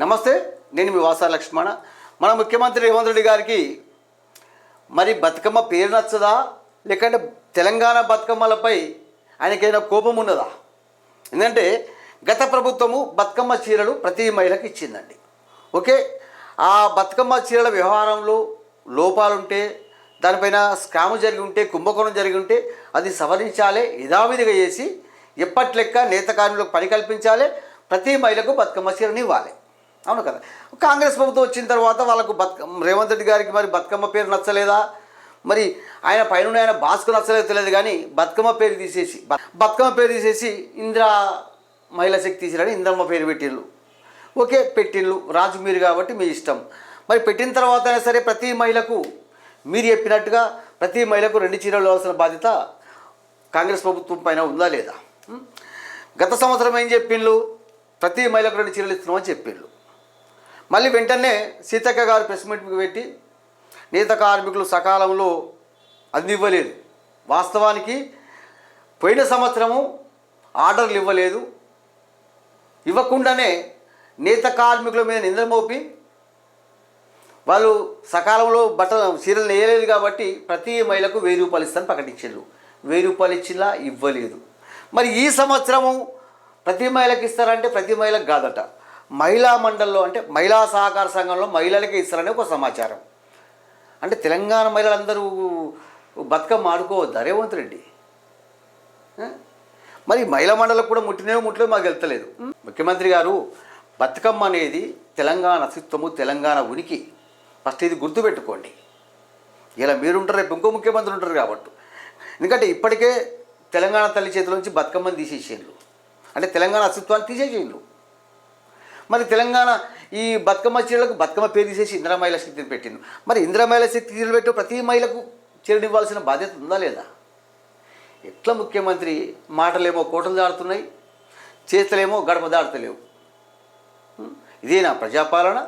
నమస్తే నేను మీ వాసా లక్ష్మణ. మన ముఖ్యమంత్రి రేవంత్ రెడ్డి గారికి మరి బతుకమ్మ పేరు నచ్చదా? లేకంటే తెలంగాణ బతుకమ్మలపై ఆయనకైనా కోపం ఉన్నదా? ఎందుకంటే గత ప్రభుత్వము బతుకమ్మ చీరలు ప్రతి మహిళకి ఇచ్చిందండి. ఓకే ఆ బతుకమ్మ చీరల వ్యవహారంలో లోపాలుంటే దానిపైన స్కామ్ జరిగి ఉంటే కుంభకోణం జరిగి ఉంటే అది సవరించాలే యథావిధిగా చేసి ఎప్పటి లెక్క నేత కార్మికులకు పని కల్పించాలి ప్రతి మహిళకు బతుకమ్మ చీరని ఇవ్వాలి. అవును కదా. కాంగ్రెస్ ప్రభుత్వం వచ్చిన తర్వాత వాళ్ళకు బతుకమ్మ రేవంత్ రెడ్డి గారికి మరి బతుకమ్మ పేరు నచ్చలేదా? మరి ఆయన పైన ఆయన భాస్కు నచ్చలేదు తెలియదు కానీ బతుకమ్మ పేరు తీసేసి బతుకమ్మ పేరు తీసేసి ఇందిరా మహిళా శక్తి తీసిరని ఇంద్రమ్మ పేరు పెట్టిళ్ళు ఓకే పెట్టిళ్ళు రాజు మీరు కాబట్టి మీ ఇష్టం. మరి పెట్టిన తర్వాత అయినా సరే ప్రతి మహిళకు మీరు చెప్పినట్టుగా ప్రతి మహిళకు రెండు చీరలు ఇవ్వాల్సిన బాధ్యత కాంగ్రెస్ ప్రభుత్వం పైన ఉందా లేదా? గత సంవత్సరం ఏం చెప్పిండ్రు ప్రతి మహిళకు రెండు చీరలు ఇస్తున్నామని చెప్పిండ్రు మళ్ళీ వెంటనే సీతక్క గారు ప్రెస్ మీట్ పెట్టి నేత కార్మికులు సకాలంలో అందివ్వలేదు. వాస్తవానికి పోయిన సంవత్సరము ఆర్డర్లు ఇవ్వలేదు. ఇవ్వకుండానే నేత కార్మికుల మీద నింద మోపి వాళ్ళు సకాలంలో బట్ట చీరలు నేయలేదు కాబట్టి ప్రతి మహిళకు వెయ్యి రూపాయలు ఇస్తాను ప్రకటించారు. వెయ్యి రూపాయలు ఇచ్చినా ఇవ్వలేదు. మరి ఈ సంవత్సరము ప్రతి మహిళకి ఇస్తారంటే ప్రతి మహిళకు కాదట. మహిళా మండల్లో అంటే మహిళా సహకార సంఘంలో మహిళలకే ఇస్తారని ఒక సమాచారం. అంటే తెలంగాణ మహిళలందరూ బతుకమ్మ ఆడుకోవద్దా రేవంత్ రెడ్డి? మరి మహిళా మండలకు కూడా ముట్టినో ముట్టలేదు మాకు వెళ్తలేదు ముఖ్యమంత్రి గారు బతుకమ్మ అనేది తెలంగాణ అస్తిత్వము తెలంగాణ ఉనికి. ఫస్ట్ ఇది గుర్తుపెట్టుకోండి. ఇలా మీరు ఉంటారు రేపు ఇంకో ముఖ్యమంత్రి ఉంటారు కాబట్టి. ఎందుకంటే ఇప్పటికే తెలంగాణ తల్లి చేతిలోంచి బతుకమ్మని తీసేసేయండు అంటే తెలంగాణ అస్తిత్వాన్ని తీసేసేయండు మరి తెలంగాణ ఈ బతుకమ్మ చీరలకు బతుకమ్మ పేరు తీసేసి ఇంద్రమహిళ శక్తిని పెట్టిండు మరి ఇంద్రమహిళ శక్తి తీరు పెట్టు ప్రతి మహిళకు చీరలు ఇవ్వాల్సిన బాధ్యత ఉందా లేదా? ఎట్లా ముఖ్యమంత్రి మాటలేమో కోటలు దాడుతున్నాయి చేతలేమో గడప దాడుతలేవు ఇదేనా ప్రజాపాలన?